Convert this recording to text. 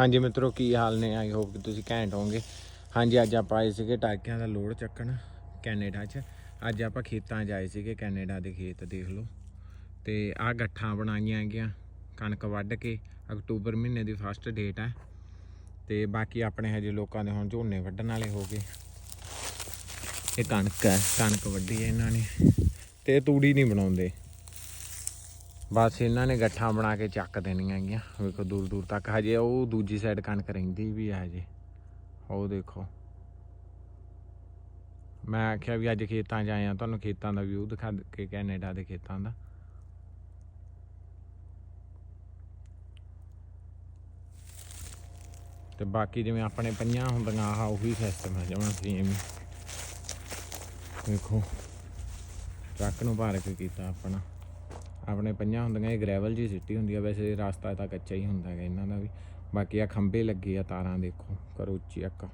ਹਾਂਜੀ ਮਿੱਤਰੋ, ਕੀ ਹਾਲ ਨੇ? ਆਈ ਹੋਪ ਕਿ ਤੁਸੀਂ ਘੈਂਟ ਹੋਵੋਗੇ। ਹਾਂਜੀ, ਅੱਜ ਆਪਾਂ ਆਏ ਸੀਗੇ ਟਾਕਿਆਂ ਦਾ ਲੋਡ ਚੱਕਣ, ਕੈਨੇਡਾ 'ਚ। ਅੱਜ ਆਪਾਂ ਖੇਤਾਂ 'ਚ ਆਏ ਸੀਗੇ, ਕੈਨੇਡਾ ਦੇ ਖੇਤ ਦੇਖ ਲਓ। ਤੇ ਆਹ ਗੱਠਾਂ ਬਣਾਈਆਂ ਗਈਆਂ, ਕਣਕ ਵੱਢ ਕੇ। ਅਕਤੂਬਰ ਮਹੀਨੇ ਦੀ ਫਸਟ ਡੇਟ ਹੈ ਤੇ ਬਾਕੀ ਆਪਣੇ ਹਜੇ ਲੋਕਾਂ ਦੇ ਹੁਣ ਝੋਨੇ ਵੱਢਣ ਵਾਲੇ ਹੋ ਗਏ। ਇਹ ਕਣਕ ਹੈ, ਕਣਕ ਵੱਢੀ ਹੈ ਇਹਨਾਂ ਨੇ। ਤੇ ਇਹ ਤੂੜੀ ਨਹੀਂ ਬਣਾਉਂਦੇ। ਬਸ ਇਹਨਾਂ ਨੇ ਗੱਠਾਂ ਬਣਾ ਕੇ ਚੱਕ ਦੇਣੀਆਂ ਹੈਗੀਆਂ। ਵੇਖੋ ਦੂਰ ਦੂਰ ਤੱਕ। ਹਜੇ ਉਹ ਦੂਜੀ ਸਾਈਡ ਕਣਕ ਰਹਿੰਦੀ ਵੀ ਹੈ ਹਜੇ। ਉਹ ਦੇਖੋ। ਮੈਂ ਆਖਿਆ ਵੀ ਅੱਜ ਖੇਤਾਂ 'ਚ ਆਇਆ ਤੁਹਾਨੂੰ ਖੇਤਾਂ ਦਾ ਵਿਊ ਦਿਖਾ ਕੇ ਕੈਨੇਡਾ ਦੇ ਖੇਤਾਂ ਦਾ। ਤੇ ਬਾਕੀ ਜਿਵੇਂ ਆਪਣੇ ਪੰਜਾਂ ਹੁੰਦੀਆਂ, ਆਹ ਉਹੀ ਸਿਸਟਮ ਹੈ ਜਮਾਂ ਸੇਮ ਦੇਖੋ ਟਰੱਕ ਨੂੰ ਭਰ ਕੇ ਕੀਤਾ ਆਪਣਾ। ਆਪਣੇ ਪੰਜਾਂ ਹੁੰਦੀਆਂ, ਇਹ ਗ੍ਰੈਵਲ ਜੀ ਸਿੱਟੀ ਹੁੰਦੀ ਆ, ਵੈਸੇ ਰਸਤਾ ਤਾਂ ਕੱਚਾ ਹੀ ਹੁੰਦਾ ਹੈ ਇਹਨਾਂ ਦਾ ਵੀ। ਬਾਕੀ ਆ ਖੰਭੇ ਲੱਗੇ ਆ ਤਾਰਾਂ, ਦੇਖੋ ਕਰੋ ਚੈੱਕ